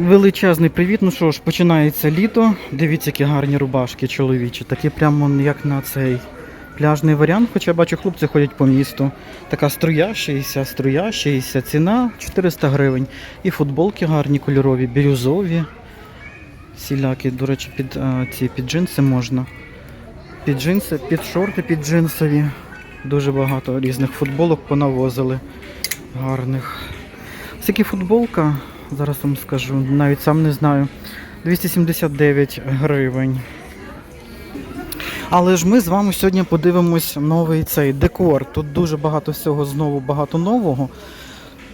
Величезний привіт. Ну що ж, починається літо. Дивіться, які гарні рубашки чоловічі. Такі прямо як на цей пляжний варіант. Хоча бачу, хлопці ходять по місту. Така струя 60, струя 60, ціна 400 гривень. І футболки гарні, кольорові, бірюзові. Сілякі, до речі, під а, ці під джинси можна. Під джинси, під шорти, під джинсові. Дуже багато різних футболок понавозили. Гарних. Скільки футболка, зараз вам скажу, навіть сам не знаю. 279 гривень. Але ж ми з вами сьогодні подивимось новий цей декор. Тут дуже багато всього знову багато нового.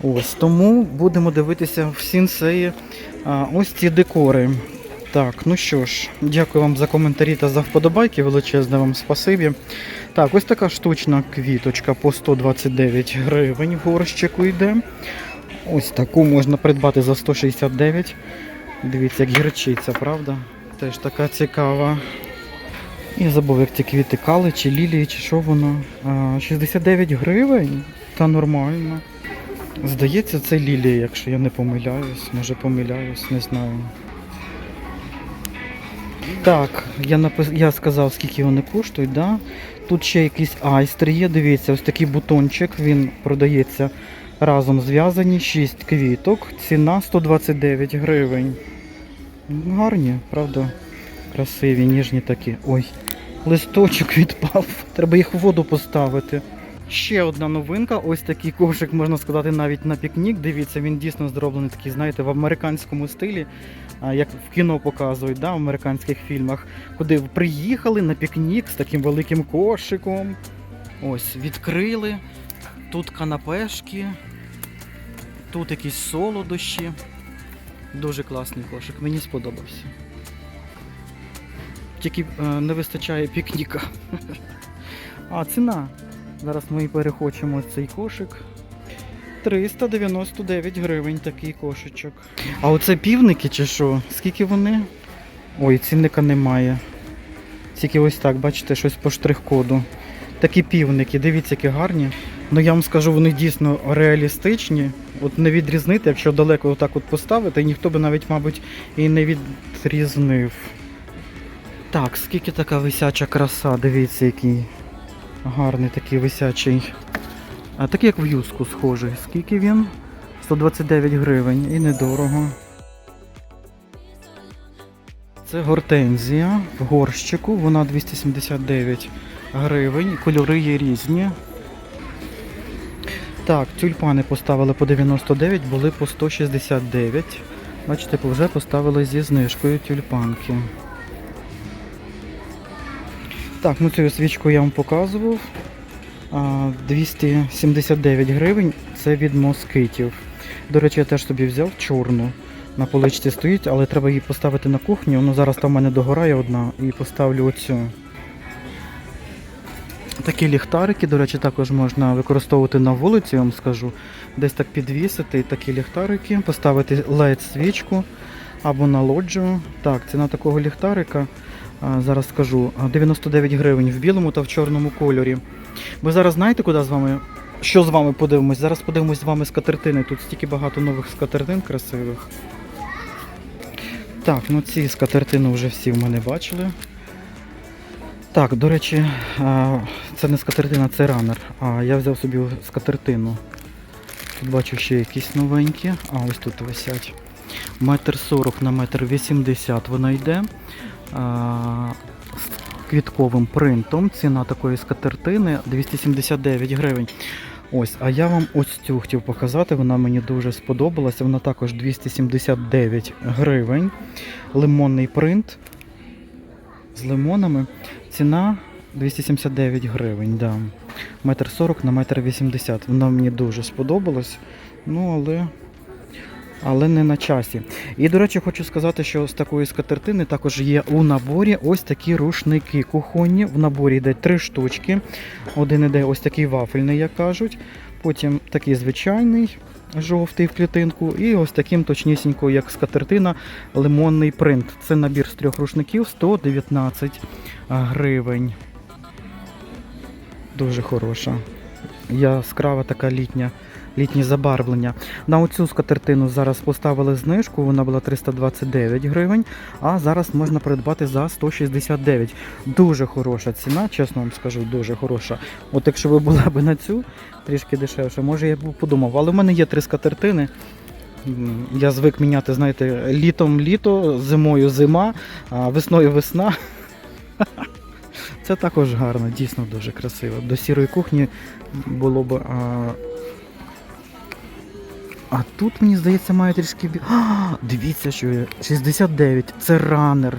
Ось тому будемо дивитися в сінсеї ось ці декори. Так, ну що ж, дякую вам за коментарі та за вподобайки. Величезне вам спасибі. Так, ось така штучна квіточка по 129 гривень в горщику йде. Ось таку можна придбати за 169. Дивіться, як гірчиця, правда? Теж така цікава. Я забув, як ці квіти кали, чи лілії, чи що воно. 69 гривень? Та нормально. Здається, це лілія, якщо я не помиляюсь. Може помиляюсь, не знаю. Так, я напис... я сказав, скільки вони коштують, да? Тут ще якийсь айстер є, дивіться, ось такий бутончик, він продається разом зв'язані, 6 квіток, ціна 129 гривень. Ну, Гарні, правда? Красиві, ніжні такі. Ой, листочок відпав. Треба їх в воду поставити. Ще одна новинка, ось такий кошик, можна сказати, навіть на пікнік. Дивіться, він дійсно зроблений такий, знаєте, в американському стилі, як в кіно показують, да, в американських фільмах, куди приїхали на пікнік з таким великим кошиком. Ось, відкрили. Тут канапешки, тут якісь солодощі. Дуже класний кошик, мені сподобався. Тільки е, не вистачає пікніка. А, ціна. Зараз ми перехочемо цей кошик. 399 гривень такий кошечок. А оце півники чи що? Скільки вони? Ой, цінника немає. Тільки ось так, бачите, щось по штрих-коду. Такі півники, дивіться, які гарні. Ну я вам скажу, вони дійсно реалістичні. От не відрізнити, якщо далеко отак от поставити, ніхто би навіть, мабуть, і не відрізнив. Так, скільки така висяча краса, дивіться, який гарний такий висячий. А такий як в юску схожий. Скільки він? 129 гривень і недорого. Це гортензія в горщику, вона 279 гривень, кольори є різні. Так, тюльпани поставили по 99, були по 169. Бачите, вже поставили зі знижкою тюльпанки. Так, ну цю свічку я вам показував. 279 гривень це від москитів. До речі, я теж собі взяв чорну. На поличці стоїть, але треба її поставити на кухню. Ну зараз там в мене догорає одна і поставлю оцю. Такі ліхтарики, до речі, також можна використовувати на вулиці, я вам скажу. Десь так підвісити такі ліхтарики, поставити LED свічку або на лоджію. Так, ціна такого ліхтарика, зараз скажу, 99 гривень в білому та в чорному кольорі. Ви зараз знаєте, куди з вами? Що з вами подивимось? Зараз подивимось з вами скатертини. Тут стільки багато нових скатертин красивих. Так, ну ці скатертини вже всі в мене бачили. Так, до речі, це не скатертина, це ранер. А я взяв собі скатертину. Тут бачу ще якісь новенькі. А ось тут висять. Метр сорок на метр вісімдесят вона йде. А, з квітковим принтом. Ціна такої скатертини 279 гривень. Ось, а я вам ось цю хотів показати. Вона мені дуже сподобалася. Вона також 279 гривень. Лимонний принт з лимонами. Ціна 279 гривень. Да. Метр 40 на метр 80. Вона мені дуже сподобалась. Ну, але, але не на часі. І, до речі, хочу сказати, що з такої скатертини також є у наборі ось такі рушники кухонні. В наборі йде три штучки. Один іде ось такий вафельний, як кажуть. Потім такий звичайний, жовтий в клітинку. І ось таким точнісінько, як скатертина, лимонний принт. Це набір з трьох рушників 119 гривень. Дуже хороша. Яскрава така літня літні забарвлення. На оцю скатертину зараз поставили знижку, вона була 329 гривень, а зараз можна придбати за 169. Дуже хороша ціна, чесно вам скажу, дуже хороша. От якщо ви була б на цю трішки дешевше, може я б подумав. Але в мене є три скатертини. Я звик міняти, знаєте, літом літо, зимою зима, весною весна. Це також гарно, дійсно дуже красиво. До сірої кухні було б. А, а тут, мені здається, має трішки. бі- дивіться, що є. 69. Це ранер.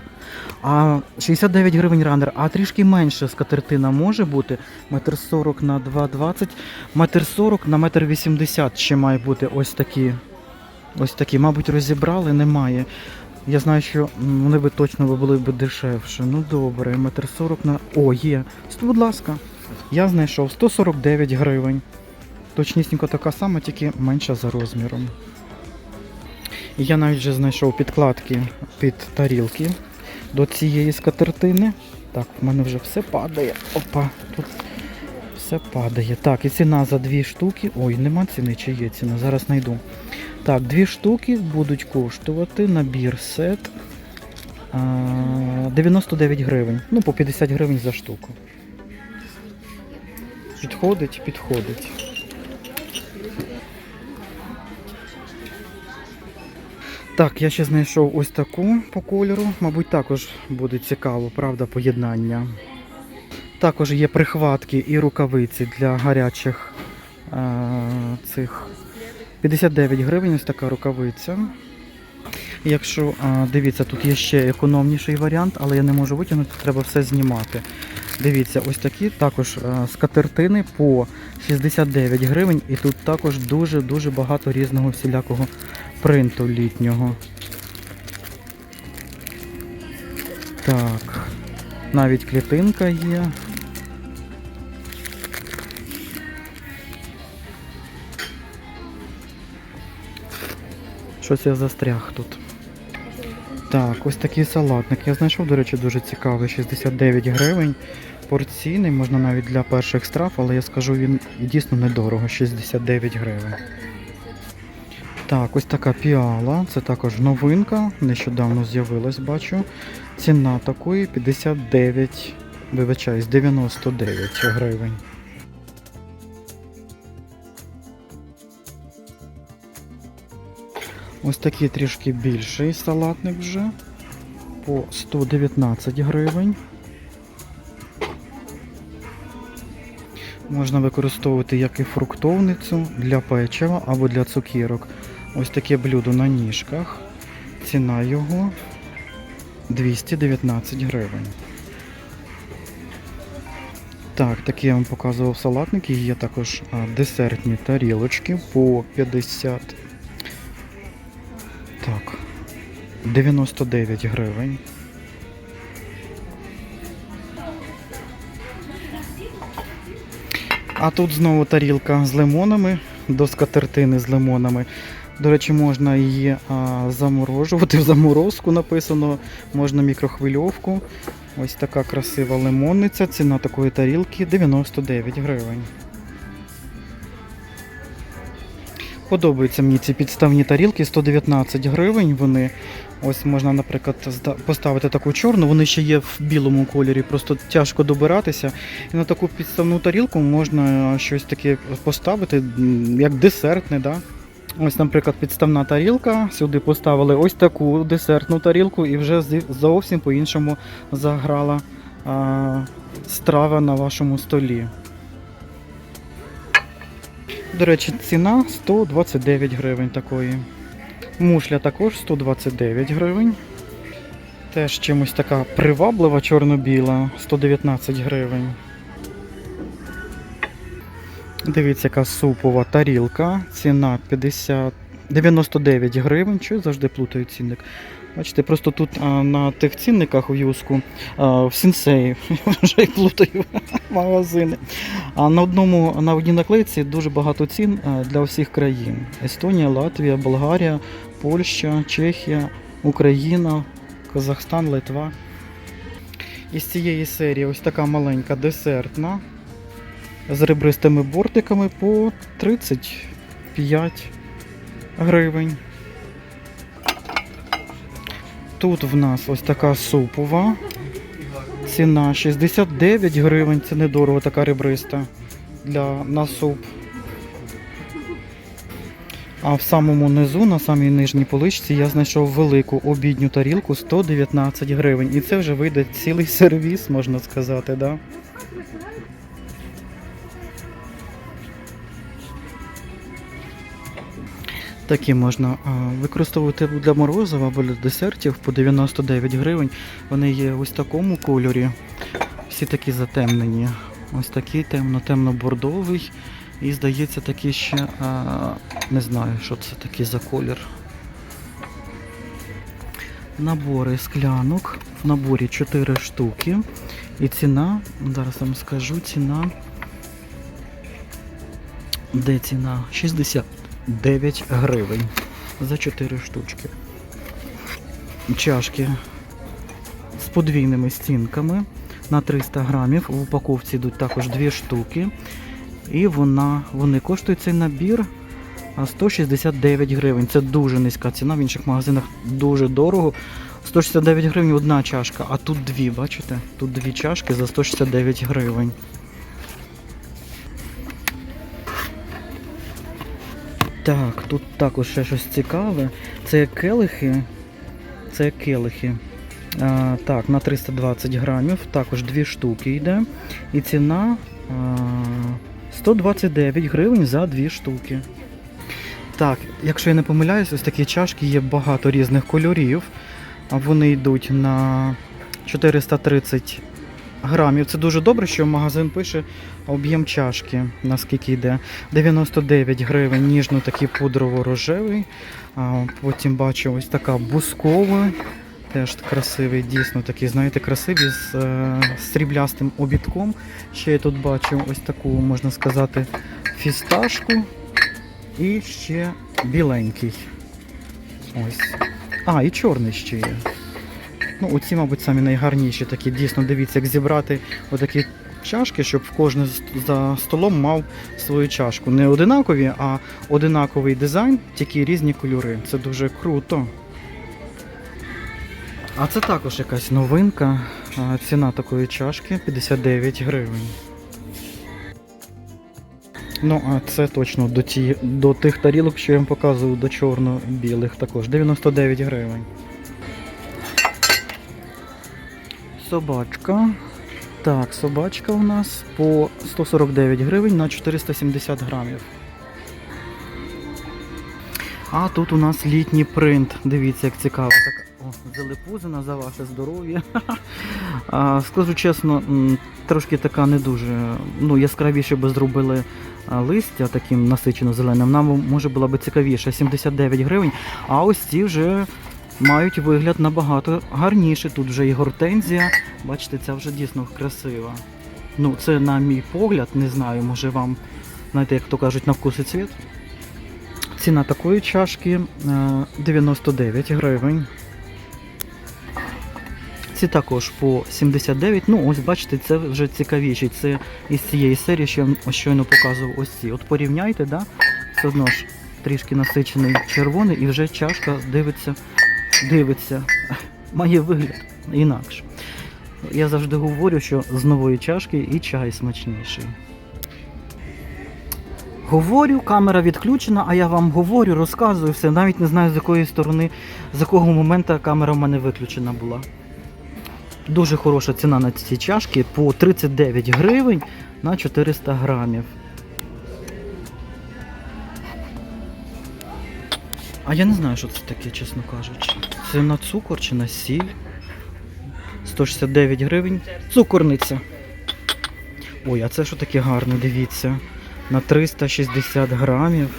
А 69 гривень ранер, а трішки менше скатертина може бути. Метр 40 на 2,20. Метр 40 на метр 80 ще має бути ось такі. Ось такі. Мабуть, розібрали, немає. Я знаю, що вони би точно були б дешевше. Ну добре, метр 40 на. О, є. Будь ласка. Я знайшов 149 гривень. Точнісінько така сама, тільки менша за розміром. І я навіть вже знайшов підкладки під тарілки до цієї скатертини. Так, в мене вже все падає. Опа, тут все падає. Так, і ціна за дві штуки. Ой, нема ціни, чи є ціна, зараз знайду. Так, дві штуки будуть коштувати набір сет 99 гривень. Ну, по 50 гривень за штуку. Підходить, підходить. Так, я ще знайшов ось таку по кольору. Мабуть, також буде цікаво, правда, поєднання. Також є прихватки і рукавиці для гарячих е, цих 59 гривень, ось така рукавиця. Якщо дивіться, тут є ще економніший варіант, але я не можу витягнути, треба все знімати. Дивіться, ось такі також скатертини по 69 гривень, і тут також дуже-дуже багато різного всілякого принту літнього. Так, навіть клітинка є. Щось я застряг тут. Так, ось такий салатник. Я знайшов, до речі, дуже цікавий. 69 гривень. Порційний, можна навіть для перших страв, але я скажу, він дійсно недорого, 69 гривень. Так, ось така піала. Це також новинка. Нещодавно з'явилась, бачу. Ціна такої 59, вибачаюсь, 99 гривень. Ось такий трішки більший салатник вже по 119 гривень. Можна використовувати як і фруктовницю для печива або для цукірок. Ось таке блюдо на ніжках. Ціна його 219 гривень. Так, такі я вам показував салатники. Є також десертні тарілочки по 50 так. 99 гривень. А тут знову тарілка з лимонами, до скатертини з лимонами. До речі, можна її а, заморожувати в заморозку написано, можна мікрохвильовку. Ось така красива лимонниця. Ціна такої тарілки 99 гривень. Подобаються мені ці підставні тарілки, 119 гривень вони. Ось можна, наприклад, поставити таку чорну, вони ще є в білому кольорі, просто тяжко добиратися. І на таку підставну тарілку можна щось таке поставити, як десертне. Да? Ось, наприклад, підставна тарілка. Сюди поставили ось таку десертну тарілку і вже зовсім по-іншому заграла а, страва на вашому столі. До речі, ціна 129 гривень такої. Мушля також 129 гривень. Теж чимось така приваблива чорно-біла, 119 гривень. Дивіться, яка супова тарілка. Ціна 50... 99 гривень. Чого завжди плутаю цінник? Бачите, просто тут а, на тих цінниках у юску а, в сінсеї вже й плутаю магазини. А на одному на одній наклейці дуже багато цін для всіх країн: Естонія, Латвія, Болгарія, Польща, Чехія, Україна, Казахстан, Литва. Із цієї серії ось така маленька десертна з ребристими бортиками по 30 75 гривень. Тут в нас ось така супова. Ціна 69 гривень, це недорого, така ребриста для на суп. А в самому низу, на самій нижній поличці, я знайшов велику обідню тарілку 119 гривень. І це вже вийде цілий сервіс, можна сказати, да? Такі можна використовувати для морозива або для десертів по 99 гривень. Вони є ось в такому кольорі. Всі такі затемнені. Ось такий темно-темно-бордовий. І здається, такий ще не знаю, що це такий за колір. Набори склянок. В наборі 4 штуки. І ціна, зараз вам скажу, ціна. Де ціна? 69 гривень за 4 штучки. Чашки з подвійними стінками на 300 грамів. В упаковці йдуть також 2 штуки. І вона, вони коштують цей набір 169 гривень. Це дуже низька ціна. В інших магазинах дуже дорого. 169 гривень одна чашка, а тут дві, бачите? Тут дві чашки за 169 гривень. Так, тут також ще щось цікаве. Це келихи. Це келихи. А, так, на 320 грамів. Також дві штуки йде. І ціна а, 129 гривень за дві штуки. Так, якщо я не помиляюсь, ось такі чашки є багато різних кольорів. Вони йдуть на 430 грамів. Це дуже добре, що магазин пише об'єм чашки, наскільки йде. 99 гривень, ніжно такий пудрово-рожевий. Потім бачу ось така бускова. Теж красивий, дійсно такий, знаєте, красивий з е, сріблястим обідком. Ще я тут бачу ось таку, можна сказати, фісташку. І ще біленький. Ось. А, і чорний ще є. Ну, оці, мабуть, самі найгарніші такі. Дійсно, дивіться, як зібрати отакі чашки, щоб кожен за столом мав свою чашку. Не одинакові, а одинаковий дизайн, тільки різні кольори. Це дуже круто. А це також якась новинка. Ціна такої чашки 59 гривень. Ну, а це точно до, ті, до тих тарілок, що я вам показував, до чорно-білих також. 99 гривень. Собачка. Так, собачка у нас по 149 гривень на 470 грамів. А тут у нас літній принт. Дивіться, як цікаво. Так, о, залипузина за ваше здоров'я. Скажу чесно, трошки така не дуже. Ну, яскравіше би зробили листя таким насичено зеленим. Нам може була би цікавіше 79 гривень. А ось ці вже мають вигляд набагато гарніше. Тут вже і гортензія. Бачите, ця вже дійсно красива. Ну, це на мій погляд, не знаю, може вам, знаєте, як то кажуть, на вкус і цвіт. Ціна такої чашки е, 99 гривень. Ці також по 79. Ну, ось бачите, це вже цікавіші. Це із цієї серії, що я щойно показував ось ці. От порівняйте, да? все одно ж трішки насичений червоний, і вже чашка дивиться, дивиться, має вигляд інакше. Я завжди говорю, що з нової чашки і чай смачніший. Говорю, камера відключена, а я вам говорю, розказую все. Навіть не знаю з якої сторони, з якого моменту камера в мене виключена була. Дуже хороша ціна на ці чашки по 39 гривень на 400 грамів. А я не знаю, що це таке, чесно кажучи. Це на цукор чи на сіль? 169 гривень. Цукорниця. Ой, а це що таке гарне, дивіться. На 360 грамів.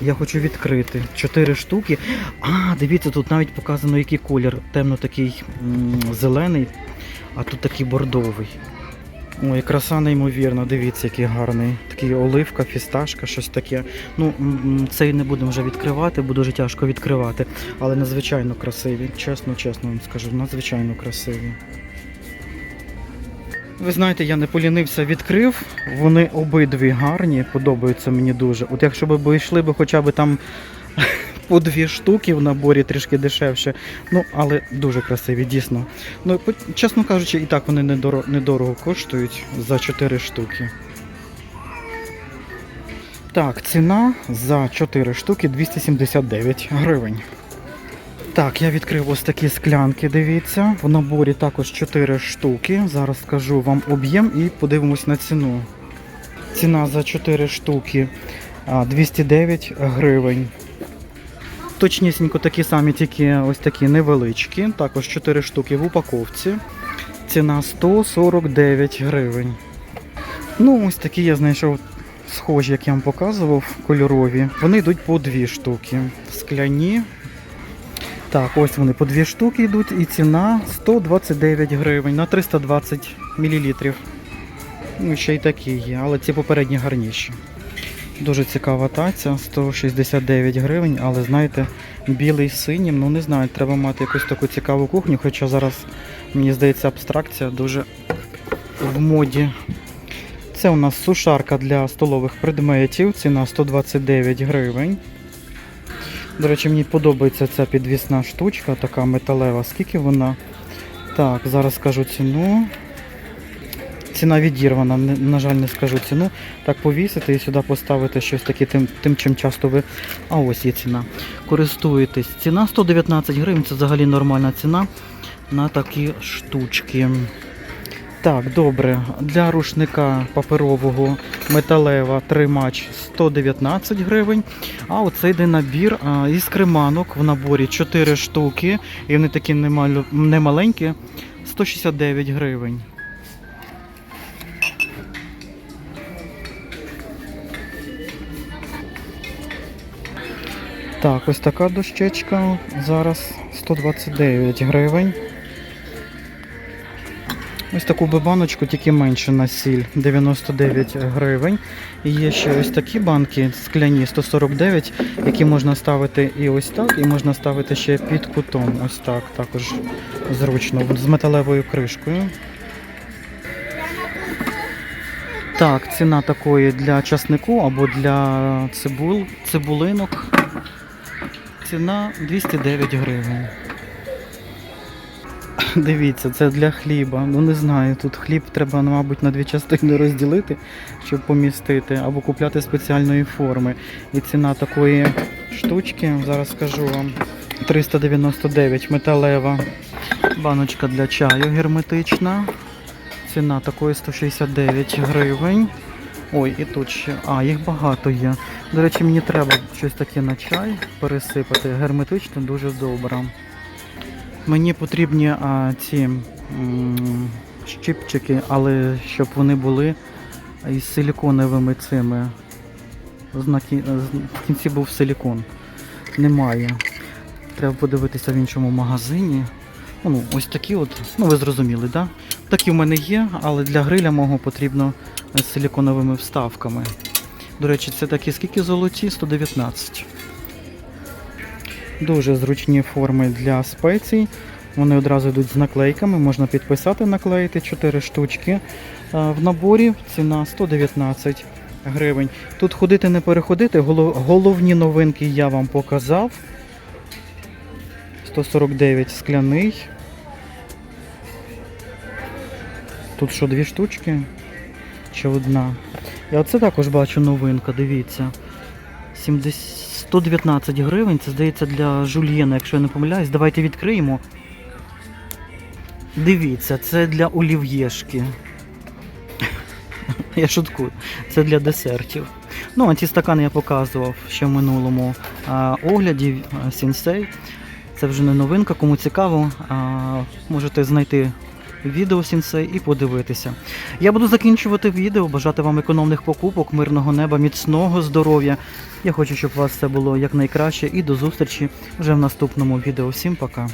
Я хочу відкрити. 4 штуки. А, дивіться, тут навіть показано, який колір. Темно такий зелений, а тут такий бордовий. Ой, краса неймовірна, дивіться, який гарний. Такий оливка, фісташка, щось таке. Ну, цей не будемо вже відкривати, бо дуже тяжко відкривати. Але надзвичайно красиві. Чесно, чесно вам скажу, надзвичайно красиві. Ви знаєте, я не полінився, відкрив. Вони обидві гарні, подобаються мені дуже. От якщо б йшли б хоча б там по дві штуки в наборі трішки дешевше. Ну, але дуже красиві, дійсно. Ну, чесно кажучи, і так вони недоро- недорого коштують за 4 штуки. Так, ціна за 4 штуки 279 гривень. Так, я відкрив ось такі склянки, дивіться. В наборі також 4 штуки. Зараз скажу вам об'єм і подивимось на ціну. Ціна за 4 штуки 209 гривень. Точнісінько такі самі, тільки ось такі невеличкі. Також 4 штуки в упаковці. Ціна 149 гривень. Ну, ось такі я знайшов схожі, як я вам показував, кольорові. Вони йдуть по 2 штуки. Скляні. Так, ось вони по 2 штуки йдуть і ціна 129 гривень на 320 мл. Ну, ще й такі є, але ці попередні гарніші. Дуже цікава таця, 169 гривень, але знаєте, білий з синім, ну не знаю, треба мати якусь таку цікаву кухню, хоча зараз, мені здається, абстракція дуже в моді. Це у нас сушарка для столових предметів, ціна 129 гривень. До речі, мені подобається ця підвісна штучка, така металева. Скільки вона? Так, зараз скажу ціну. Ціна відірвана, на жаль, не скажу ціну. Так повісити і сюди поставити щось таке тим, тим чим часто ви. А ось є ціна. Користуєтесь. Ціна 119 гривень, це взагалі нормальна ціна на такі штучки. Так, добре. Для рушника паперового металева тримач 119 гривень. А оце йде набір із креманок в наборі 4 штуки. І вони такі немаленькі. 169 гривень. Так, ось така дощечка зараз 129 гривень. Ось таку би баночку, тільки менше на сіль 99 гривень. І є ще ось такі банки скляні 149, які можна ставити і ось так, і можна ставити ще під кутом. Ось так, також зручно, з металевою кришкою. Так, ціна такої для часнику або для цибул, цибулинок. Ціна 209 гривень. Дивіться, це для хліба. Ну не знаю, тут хліб треба, ну, мабуть, на дві частини розділити, щоб помістити, або купляти спеціальної форми. І ціна такої штучки, зараз скажу вам, 399 металева. Баночка для чаю герметична. Ціна такої 169 гривень. Ой, і тут ще. А, їх багато є. До речі, мені треба щось таке на чай пересипати. Герметично дуже добре. Мені потрібні а, ці м, щипчики, але щоб вони були із силіконовими цими. Знаки, в кінці був силікон. Немає. Треба подивитися в іншому магазині. Ну, ось такі от, ну ви зрозуміли? Да? Такі в мене є, але для гриля мого потрібно з силіконовими вставками. До речі, це такі скільки золоті? 119. Дуже зручні форми для спецій. Вони одразу йдуть з наклейками, можна підписати, наклеїти 4 штучки. В наборі ціна 119 гривень. Тут ходити не переходити. Головні новинки я вам показав. 149 скляний. Тут що, дві штучки? Чи одна? Я оце також бачу новинка, дивіться. 70, 119 гривень, це здається для жульєна, якщо я не помиляюсь. Давайте відкриємо. Дивіться, це для олів'єшки. Я шуткую. Це для десертів. Ну, а ці стакани я показував ще в минулому а, огляді сінсей. Це вже не новинка, кому цікаво, а, можете знайти відео сінсей і подивитися. Я буду закінчувати відео, бажати вам економних покупок, мирного неба, міцного здоров'я. Я хочу, щоб у вас все було якнайкраще і до зустрічі вже в наступному відео. Всім пока!